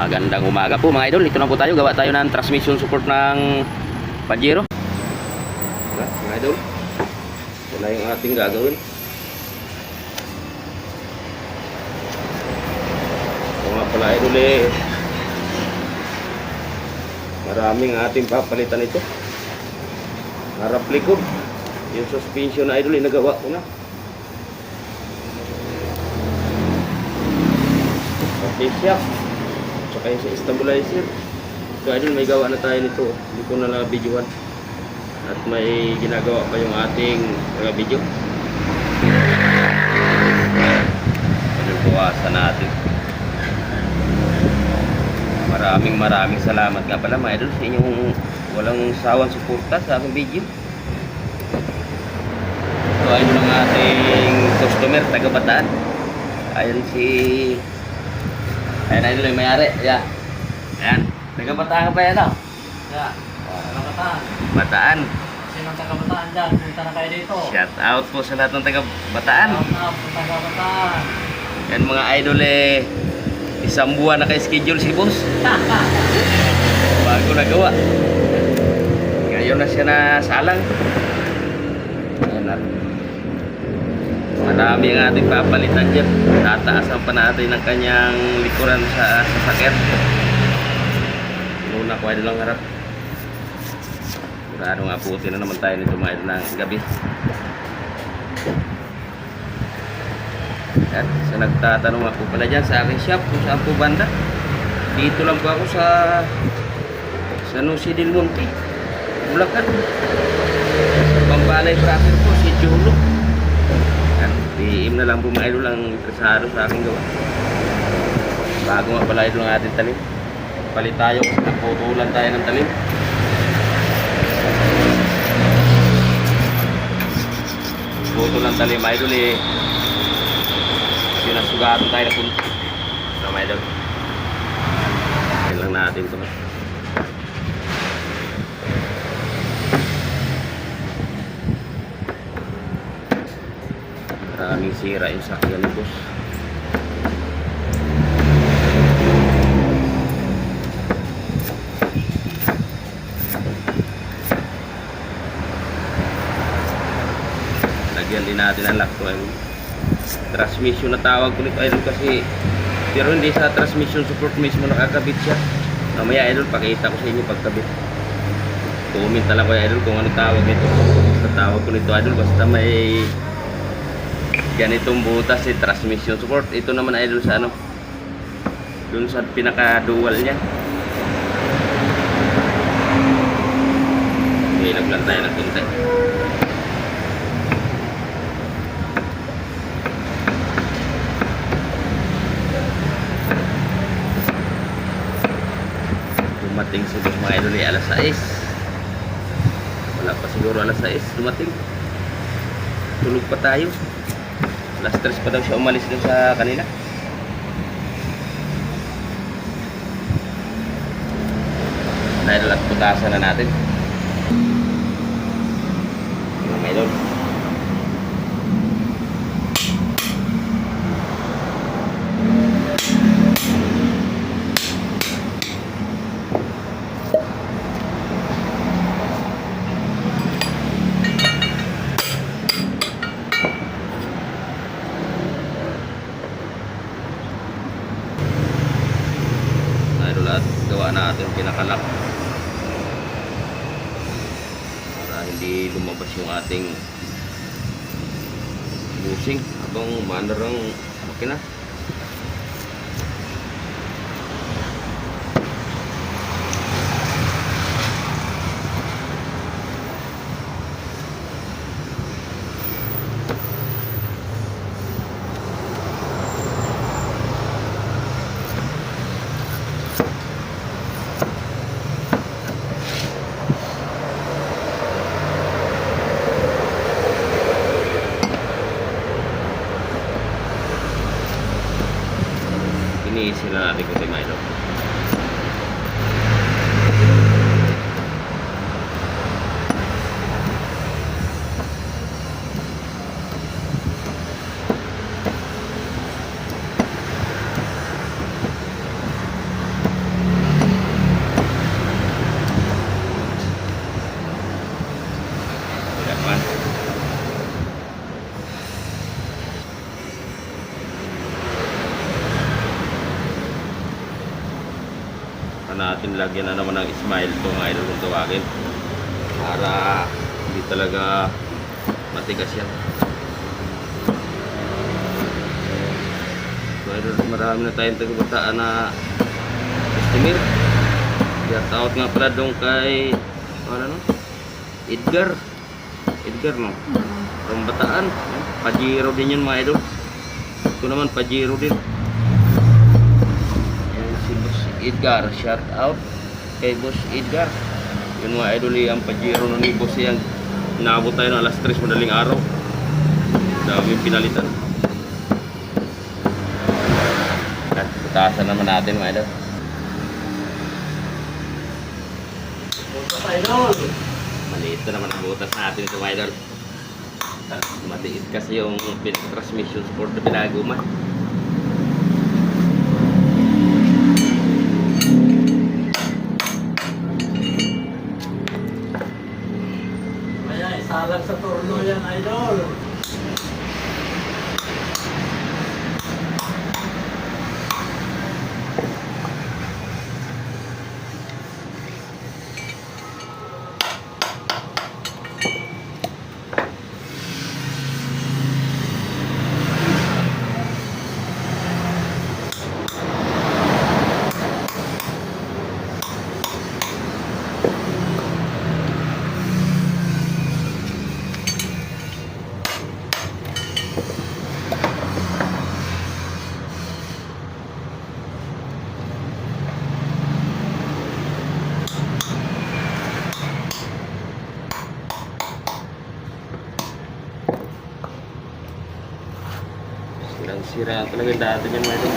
Magandang umaga po mga idol. Ito na po tayo. Gawa tayo ng transmission support ng Pajero. Diba, mga idol? Ito na yung ating gagawin. Ito nga pala idol eh. Maraming ating papalitan ito. Harap likod. Yung suspension na idol, inagawa ko na. Pati siya. Tsaka yung sa stabilizer. So idol, may gawa na tayo nito. Hindi ko na na-videoan. At may ginagawa pa yung ating taga-video. Idol, buwasan natin. Maraming maraming salamat nga pala mga idol sa inyong walang sawang suporta sa aking video. So ayun ang ating customer, taga Bataan. Ayun si Ayan idol yung mayari. Ayan. Ayan. Taga Bataan ka pa yan oh. Yeah. Tagabataan. Bataan. Sinong tagabataan dyan? Punta na kayo dito. Shout out po sa lahat ng taga Bataan. Out punta tagabataan. Yan mga idol eh. Isang buwan na kay schedule si boss. Bago nagawa. Ngayon na siya na salang. Ayan na. Marami ang ating papalitan dyan. Tataasan pa natin ang kanyang likuran sa sasakyan. Muna ko idol lang harap. Sigurado nga puti na naman tayo nito mga ng gabi. Yan, sa nagtatanong ako pala dyan sa aking shop kung saan po banda. Dito lang po ako sa San Jose del Monte, Bulacan. Pambalay proper po, si Jolo. PM na lang po mga idol sa aking gawa. Bago nga pala idol ang ating talim. Palit tayo kasi naputulan tayo ng talim. Putol ng talim idol eh. Sinasugatan tayo na punta. Tama idol. Yan lang natin to. Maraming sira yung sakyan boss. Lagyan din natin ang lock transmission na tawag ko nito idol kasi pero hindi sa transmission support mismo nakakabit siya. Mamaya idol pakita ko sa inyo pagkabit. Comment na lang ko idol kung ano tawag nito. Sa tawag ko nito idol basta may ganitong butas si transmission support. Ito naman idol sa ano dun sa pinaka dual niya. Ilag lang tayo ng konti. Dumating siguro mga idol ay alas 6 wala pa siguro alas 6 dumating. Tulog pa tayo alas 3 pa daw siya umalis dun sa kanila. Putasan na natin. Mga idol at gawa natin pinakalock para hindi lumabas yung ating busing. Habang maandar ang makina iniisi na natin kung si Milo Saka natin lagyan na naman ng smile to mga idol kung tawagin. Para hindi talaga matigas yan. So idol, marami na tayong tagabataan na customer. Shout out nga pala doon kay ano no? Edgar. Edgar no? From Bataan. Pajero din yun mga idol. Ito naman Pajero din. Edgar. Shout out kay Boss Edgar. Yun mga idol eh, ang Pajero nun ni Boss yan. Inaabot tayo ng alas 3 madaling araw. Daming pinalitan. At butasan naman natin mga idol. Idol. Maliit na naman ang butas natin ito mga idol. Maliit kasi yung transmission support na pinaguma. Isalang sa turno yan idol. Silang sira talaga dati niyan mga idol.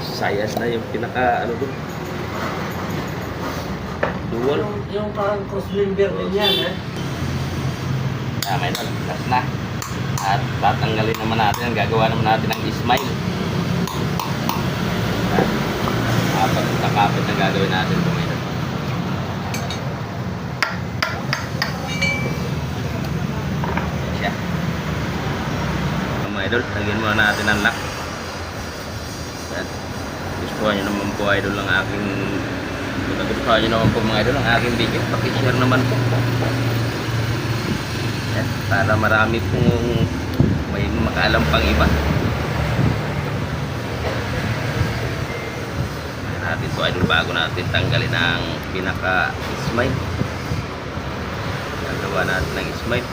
Sayas na yung pinaka ano doon. Dual. Yung, yung parang cross member din yan eh. Ah, may idol. Last na. At tatanggalin naman natin. Gagawa naman natin ng smile. Apat na kapit na gagawin natin ito mga idol. Siya. Mga idol, lagyan muna natin ang lock. Yan. Gustuhan nyo naman po idol ang aking kung nagustuhan nyo naman po mga idol ang aking video, pakishare naman po. Yan, para marami pong may makaalam pang iba. Natin to idol bago natin tanggalin ang pinaka smile. Gagawa natin ng smile.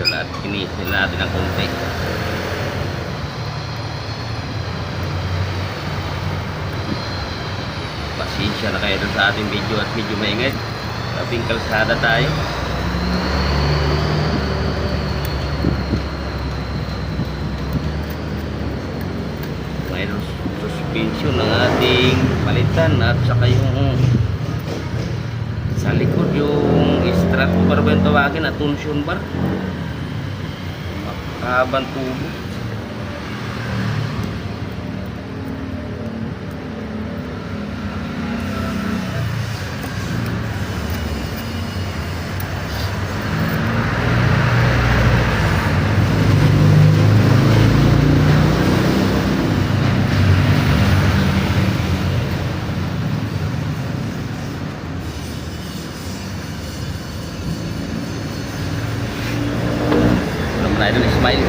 Mga at kinisil natin ng konti. Pasensya na kayo sa ating video at medyo maingay. Tabing kalsada tayo. Idol, suspension ng ating palitan at saka yung sa likod yung strap bar ba yung tawagin at tension bar makahabang tubo Alam na idol, smile.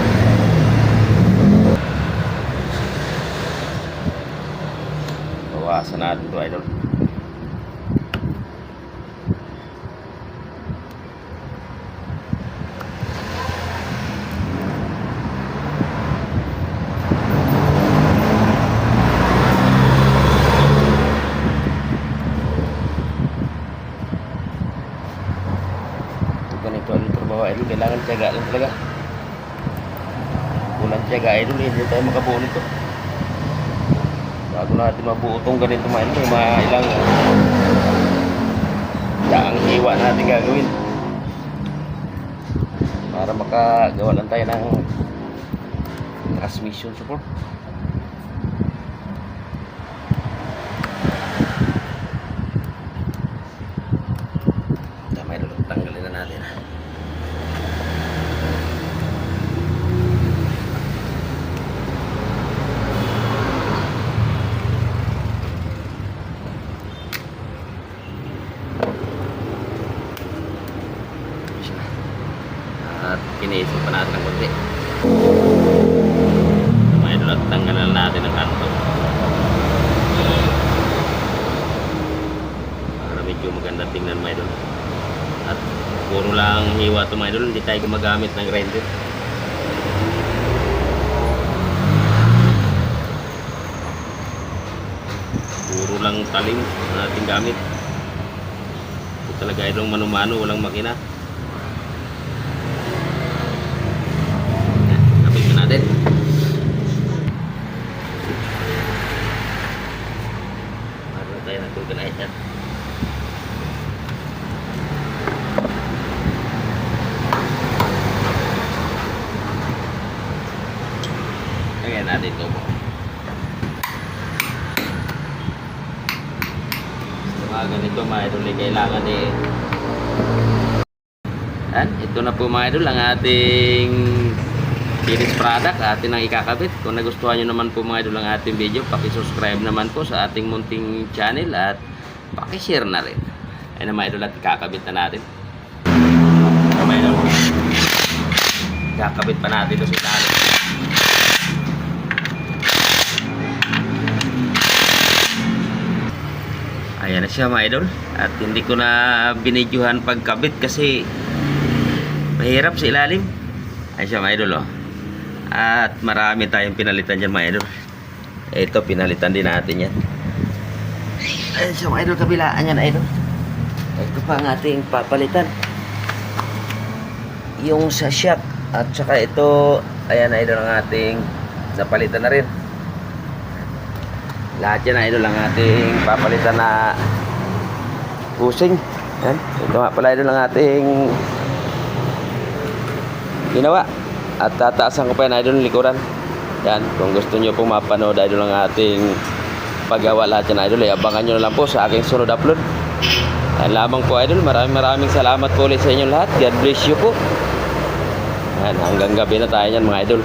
Bawasan natin to idol. idol, kailangan tiyaga lang talaga. Tiyaga idol, hindi tayo makabuo nito. Bago natin mabuo itong ganito mga idol, mga ilang daang hiwa natin gagawin. Para makagawa lang tayo ng transmission support. Tama idol, tanggalin na natin. At kiniisip pa natin ng konti. Tama idol, at tanggalan na natin ang kanto. Para medyo maganda tingnan mga idol. At puro lang hiwa ito mga idol, hindi tayo gumagamit ng grinder. Puro lang talim na ating gamit. Ito talaga idol manumano, walang makina. Kapit na natin. Meron tayo nagkukulay dyan. Lagyan natin ito po. Sa mga ganito mga idol, eh, kailangan eh. Yan, ito na po mga idol ang ating finished product atin ang ikakabit. Kung nagustuhan nyo naman po mga idol ang ating video, pakisubscribe naman po sa ating munting channel at pakishare na rin. Ayun na mga idol at ikakabit na natin. Ayun, mga. Ikakabit pa natin ito sa ilalim. Ayan na siya mga idol. At hindi ko na binidyohan pagkabit kasi mahirap sa ilalim. Ayan siya mga idol oh. At marami tayong pinalitan dyan mga idol. Ito pinalitan din natin yan. Ayan siya mga idol kabilaan yan idol. Ito pa ang ating papalitan. Yung sa shock. At saka ito, ayan idol ang ating napalitan na rin. Lahat yan idol ang ating papalitan na pusing. Yan. Ito nga pala idol ang ating ginawa. At tataasan ko pa yan idol likuran. Yan. Kung gusto nyo pong mapanood idol ang ating paggawa lahat yan idol. Abangan nyo na lang po sa aking sunod upload. Yan lamang po idol. Maraming maraming salamat po ulit sa inyo lahat. God bless you po. Yan. Hanggang gabi na tayo yan mga idol.